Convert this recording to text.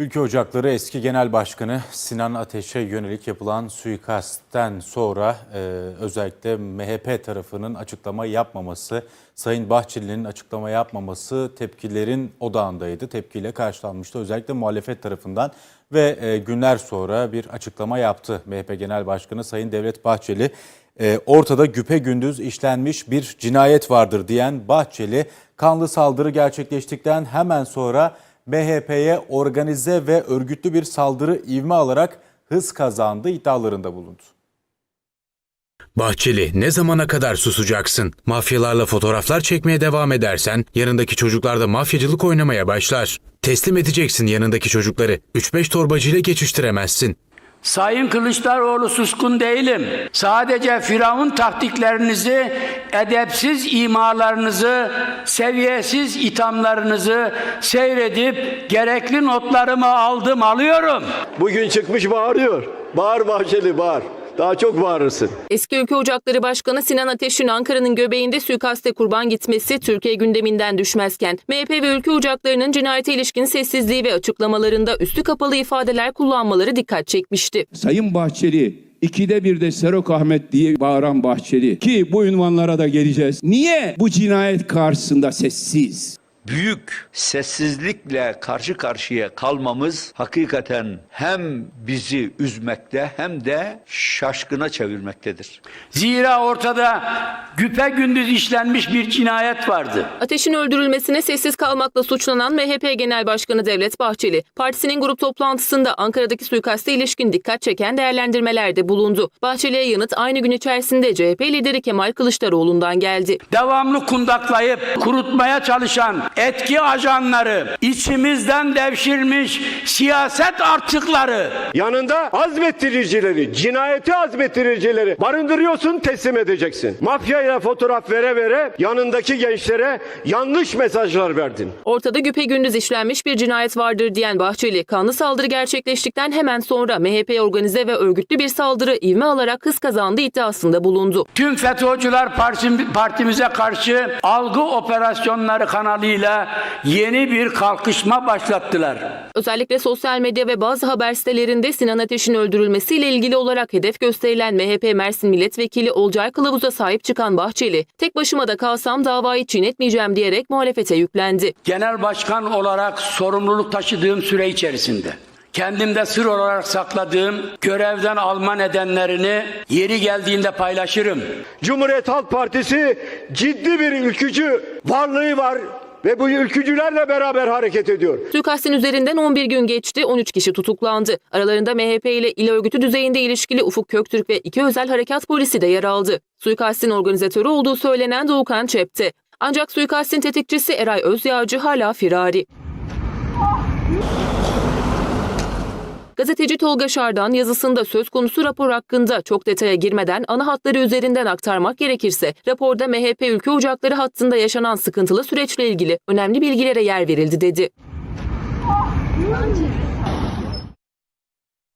Ülke Ocakları eski genel başkanı Sinan Ateş'e yönelik yapılan suikastten sonra e, özellikle MHP tarafının açıklama yapmaması, Sayın Bahçeli'nin açıklama yapmaması tepkilerin odağındaydı. Tepkiyle karşılanmıştı özellikle muhalefet tarafından ve e, günler sonra bir açıklama yaptı MHP Genel Başkanı Sayın Devlet Bahçeli. E, ortada güpe gündüz işlenmiş bir cinayet vardır diyen Bahçeli, kanlı saldırı gerçekleştikten hemen sonra MHP'ye organize ve örgütlü bir saldırı ivme alarak hız kazandı iddialarında bulundu. Bahçeli ne zamana kadar susacaksın? Mafyalarla fotoğraflar çekmeye devam edersen yanındaki çocuklar da mafyacılık oynamaya başlar. Teslim edeceksin yanındaki çocukları. 3-5 torbacıyla geçiştiremezsin. Sayın Kılıçdaroğlu suskun değilim. Sadece Firavun taktiklerinizi, edepsiz imalarınızı, seviyesiz ithamlarınızı seyredip gerekli notlarımı aldım, alıyorum. Bugün çıkmış bağırıyor. Bağır Bahçeli bağır. Daha çok bağırırsın. Eski Ülke Ocakları Başkanı Sinan Ateş'in Ankara'nın göbeğinde suikaste kurban gitmesi Türkiye gündeminden düşmezken MHP ve Ülke Ocakları'nın cinayete ilişkin sessizliği ve açıklamalarında üstü kapalı ifadeler kullanmaları dikkat çekmişti. Sayın Bahçeli ikide bir de Serok Ahmet diye bağıran Bahçeli ki bu ünvanlara da geleceğiz. Niye bu cinayet karşısında sessiz? Büyük sessizlikle karşı karşıya kalmamız hakikaten hem bizi üzmekte hem de şaşkına çevirmektedir. Zira ortada güpe gündüz işlenmiş bir cinayet vardı. Ateş'in öldürülmesine sessiz kalmakla suçlanan MHP Genel Başkanı Devlet Bahçeli, partisinin grup toplantısında Ankara'daki suikaste ilişkin dikkat çeken değerlendirmelerde bulundu. Bahçeli'ye yanıt aynı gün içerisinde CHP lideri Kemal Kılıçdaroğlu'ndan geldi. devamlı kundaklayıp kurutmaya çalışan etki ajanları, içimizden devşirmiş siyaset artıkları, Yanında azmettiricileri, cinayeti azmettiricileri barındırıyorsun teslim edeceksin. Mafyayla fotoğraf vere vere yanındaki gençlere yanlış mesajlar verdin. Ortada güpe gündüz işlenmiş bir cinayet vardır diyen Bahçeli, kanlı saldırı gerçekleştikten hemen sonra MHP organize ve örgütlü bir saldırı ivme alarak hız kazandı iddiasında bulundu. tüm FETÖ'cüler partim- partimize karşı algı operasyonları kanalıyla yeni bir kalkışma başlattılar. Özellikle sosyal medya ve bazı haber sitelerinde Sinan Ateş'in öldürülmesiyle ilgili olarak hedef gösterilen MHP Mersin Milletvekili Olcay Kılavuz'a sahip çıkan Bahçeli, tek başıma da kalsam davayı çiğnetmeyeceğim diyerek muhalefete yüklendi. Genel başkan olarak sorumluluk taşıdığım süre içerisinde kendimde sır olarak sakladığım görevden alma nedenlerini yeri geldiğinde paylaşırım. Cumhuriyet Halk Partisi ciddi bir ülkücü varlığı var ve bu ülkücülerle beraber hareket ediyor. Suikastin üzerinden 11 gün geçti, 13 kişi tutuklandı. Aralarında MHP ile il örgütü düzeyinde ilişkili Ufuk Köktürk ve iki özel harekat polisi de yer aldı. Suikastin organizatörü olduğu söylenen Doğukan Çep'ti. Ancak suikastin tetikçisi Eray Özyağcı hala firari. Gazeteci Tolga Şardan yazısında söz konusu rapor hakkında çok detaya girmeden ana hatları üzerinden aktarmak gerekirse raporda MHP ülke ocakları hattında yaşanan sıkıntılı süreçle ilgili önemli bilgilere yer verildi dedi.